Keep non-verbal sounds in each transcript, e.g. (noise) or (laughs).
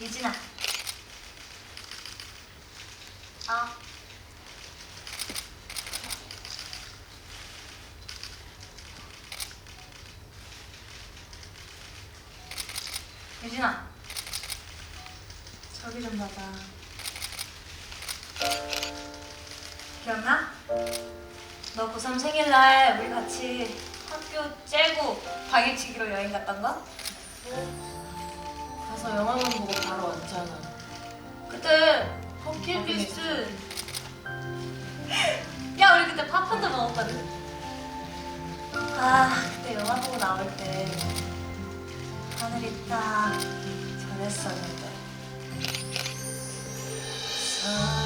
유진아. 어. 유진아. 저기 좀 봐봐. 기억나? 너 고3 생일날 우리 같이 학교 째고 당일치기로 여행 갔던 거? 가서 영화만 보고 바로 왔잖아. 그때 버킷리스트 (laughs) 야 우리 그때 팝콘도 먹었거든. 아 그때 영화 보고 나올 때 하늘이 딱 저랬었는데. 서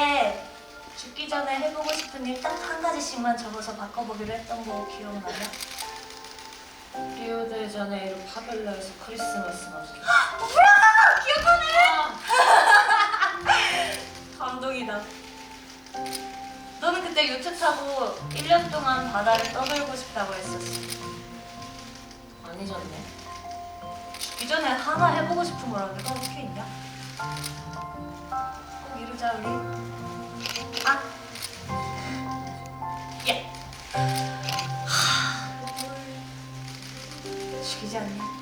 그때 죽기 전에 해보고 싶은 일 딱 한 가지씩만 적어서 바꿔보기로 했던 거 기억나냐? 리오데자네이루 파벨라에서 크리스마스 맞기. 뭐야! 기억나네! 감동이다. 너는 그때 요트 타고 1년 동안 바다를 떠돌고 싶다고 했었어. 안 잊었네. 죽기 전에 하나 해보고 싶은 거라는 게 어떻게 있냐? 꼭 이루자 우리. 아, 예. 하, 죽이지 않냐?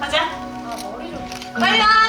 가자. 아 머리 좀. 빨리 와.